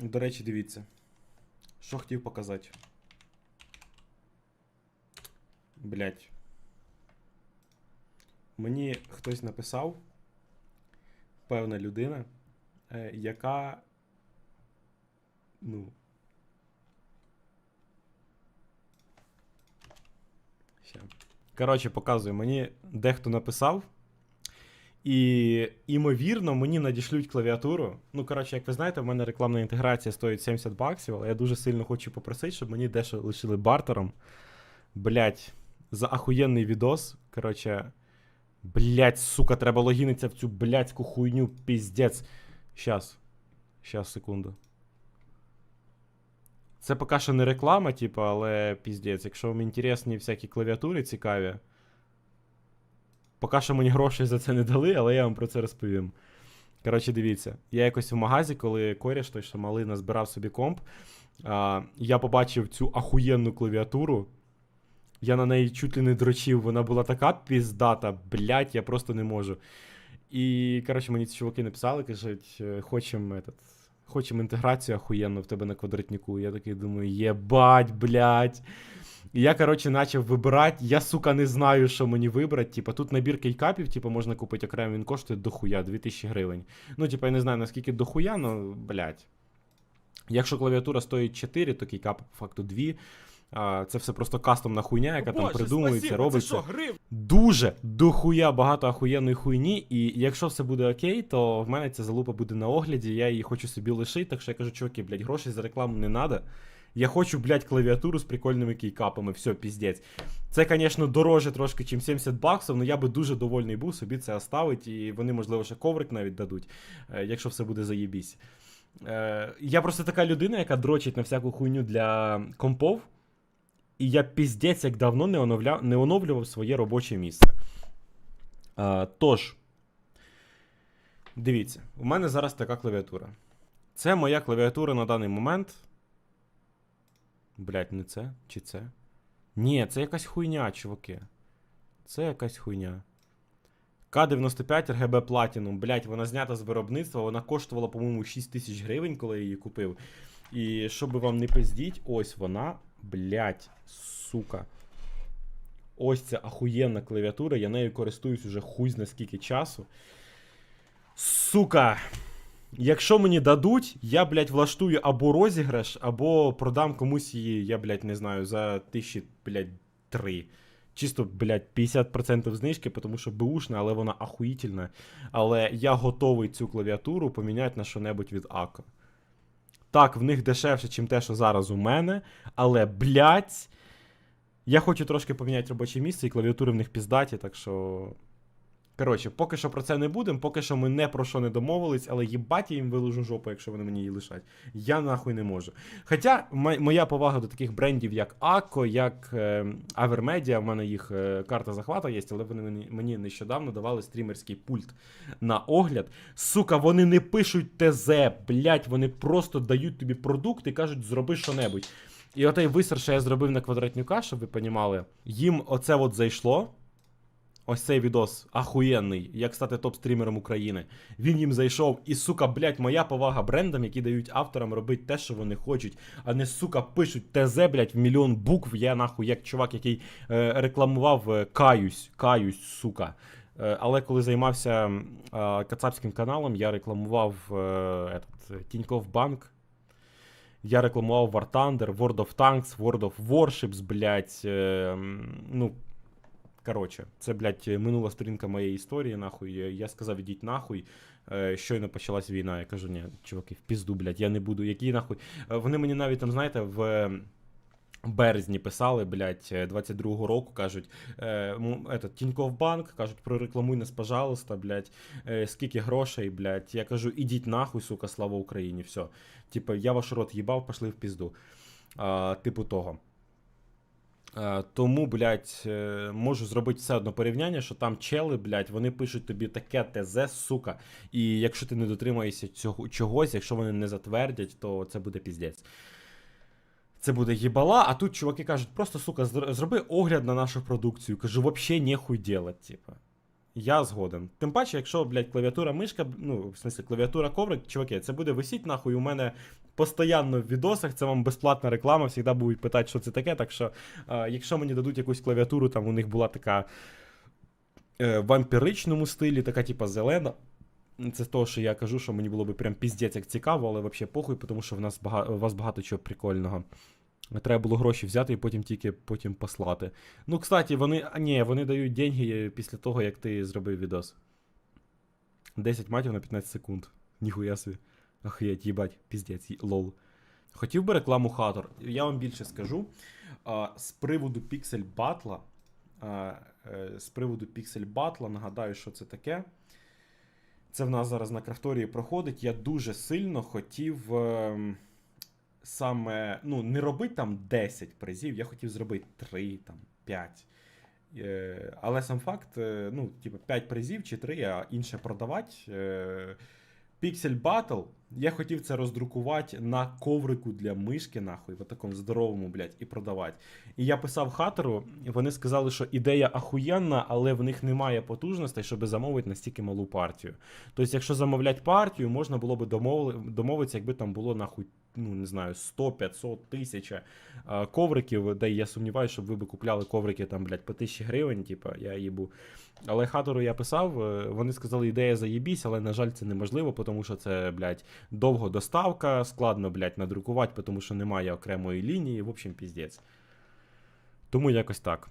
До речі, дивіться. Що хотів показати. Блять. Мені хтось написав, певна людина, е, яка. Ну. Ща. Коротше, показую, мені дехто написав. І, імовірно, мені надішлють клавіатуру. Ну, коротше, як ви знаєте, в мене рекламна інтеграція стоїть 70 баксів, але я дуже сильно хочу попросити, щоб мені дещо лишили бартером. Блять, за ахуєнний відос. Коротше. Блять, сука, треба логінитися в цю блядську хуйню, піздець. Щас. Щас, секунду. Це поки що не реклама, типу, але піздець. Якщо вам інтересні всякі клавіатури цікаві. Поки що мені грошей за це не дали, але я вам про це розповім. Коротше, дивіться, я якось в магазі, коли коріш, той, що малий назбирав собі комп, а, я побачив цю ахуєнну клавіатуру. Я на неї чуть ли не дрочив, вона була така піздата, блять, я просто не можу. І, коротше, мені ці чуваки написали, кажуть, е, хочемо этот, хочем інтеграцію ахуєнну в тебе на квадратнику. Я такий думаю, єбать, блять. І я, коротше, почав вибирати. Я, сука, не знаю, що мені вибрати. Типа, тут набір кейкапів, типа, можна купити окремо, він коштує дохуя, 2000 гривень. Ну, типа, я не знаю, наскільки дохуя, ну, блядь. Якщо клавіатура стоїть 4, то кейкап по факту 2. А, це все просто кастомна хуйня, яка там придумується, робиться. Дуже дохуя багато ахуєнної хуйні, і якщо все буде окей, то в мене ця залупа буде на огляді, я її хочу собі лишити, так що я кажу, чуваки, блядь, грошей за рекламу не надо. Я хочу, блядь, клавіатуру з прикольними кейкапами, все, піздець. Це, звісно, дороже трошки, чим 70 баксів, але я би дуже довольний був собі це оставити, і вони, можливо, ще коврик навіть дадуть, е, якщо все буде заєбісь. Е, Я просто така людина, яка дрочить на всяку хуйню для компов. І я піздець як давно не, оновля... не оновлював своє робоче місце. А, тож, дивіться, у мене зараз така клавіатура. Це моя клавіатура на даний момент. Блять, не це? Чи це? Ні, це якась хуйня, чуваки. Це якась хуйня. К95 RGB Platinum, блять, вона знята з виробництва, вона коштувала, по-моєму, 6 тисяч гривень, коли я її купив. І щоб вам не пиздіть, ось вона, блять, сука. Ось ця ахуєнна клавіатура, я нею користуюсь уже хуй зна скільки часу. Сука. Якщо мені дадуть, я, блядь, влаштую або розіграш, або продам комусь її, я, блядь, не знаю, за тисячі, блядь, три. Чисто, блядь, 50% знижки, тому що беушна, але вона ахуїтельна. Але я готовий цю клавіатуру поміняти на що-небудь від Ако. Так, в них дешевше, ніж те, що зараз у мене, але, блядь, я хочу трошки поміняти робоче місце, і клавіатури в них піздаті, так що. Коротше, поки що про це не будемо, поки що ми не про що не домовились, але їбать я їм виложу жопу, якщо вони мені її лишать. Я нахуй не можу. Хоча моя повага до таких брендів, як Акко, як е, в мене їх е, карта захвата є, але вони мені нещодавно давали стрімерський пульт на огляд. Сука, вони не пишуть ТЗ, блять, вони просто дають тобі продукт і кажуть, зроби що-небудь. І отей висер, що я зробив на квадратнюка, щоб ви понімали, їм оце от зайшло. Ось цей відос ахуєнний, як стати топ-стрімером України. Він їм зайшов, і сука, блять, моя повага брендам, які дають авторам робити те, що вони хочуть, а не сука пишуть ТЗ, блять, в мільйон букв. Я нахуй, як чувак, який е, рекламував е, каюсь, каюсь, сука. Е, але коли займався е, кацапським каналом, я рекламував е, этот, Тіньков Банк. Я рекламував War Thunder, World of Tanks, World of Warships, блять. Е, ну, Коротше, це, блядь, минула сторінка моєї історії, нахуй. Я сказав, ідіть нахуй. Е, Щойно почалась війна. Я кажу, ні, чуваки, в пізду, блядь, я не буду. Який нахуй. Е, Вони мені навіть там, знаєте, в. е, Березні писали, блядь, е, 22-го року, кажуть, е, Тіньков банк, кажуть, прорекламуй нас, пожалуйста, блядь, е, скільки грошей, блядь. Я кажу, ідіть нахуй, сука, слава Україні, все. Типа, я ваш рот їбав, пошли в пізду. А, типу того. Е, Тому, блядь, е, можу зробити все одно порівняння, що там чели, блядь, вони пишуть тобі таке ТЗ, сука. І якщо ти не дотримаєшся цього чогось, якщо вони не затвердять, то це буде піздець. Це буде їбала, а тут чуваки кажуть, просто, сука, зроби огляд на нашу продукцію. Кажу, вообще нехуй делать, типа. Я згоден. Тим паче, якщо, блядь, клавіатура мишка, ну, в смысле, клавіатура коврик, чуваки, це буде висіть нахуй у мене постійно в відосах, це вам безплатна реклама, завжди будуть питати, що це таке. Так що, е, якщо мені дадуть якусь клавіатуру, там у них була така е, вампіричному стилі, така, типа, зелена. Це з того, що я кажу, що мені було би прям піздець як цікаво, але взагалі похуй, тому що в нас бага... у вас багато чого прикольного. Треба було гроші взяти і потім тільки потім послати. Ну, кстати, вони. А ні, вони дають деньги після того, як ти зробив відос. 10 матів на 15 секунд. Ніхуя собі. Охуєть, їбать, піздець, лол. Хотів би рекламу Хатор. Я вам більше скажу. А, з приводу Pixel Battle. А, е, з приводу Pixel Battle, нагадаю, що це таке. Це в нас зараз на крафторії проходить. Я дуже сильно хотів ем, саме, ну, не робити там 10 призів, я хотів зробити 3, там, 5. Е, але сам факт, е, ну, типу, 5 призів чи 3, а інше продавати. Е, Pixel Battle, я хотів це роздрукувати на коврику для мишки, нахуй, в такому здоровому, блядь, і продавати. І я писав хатеру, і вони сказали, що ідея ахуєнна, але в них немає потужностей, щоб замовити настільки малу партію. Тобто, якщо замовляти партію, можна було би домовитися, якби там було нахуй, ну не знаю, 100, 500, 1000 е, ковриків, де я сумніваюся, щоб ви би купляли коврики там, блядь, по 1000 гривень, типа, я їбу. Але хатору я писав, е, вони сказали, ідея заєбісь, але на жаль, це неможливо, тому що це, блядь, довго доставка, складно, блядь, надрукувати, тому що немає окремої лінії, в общем, піздець. Тому якось так.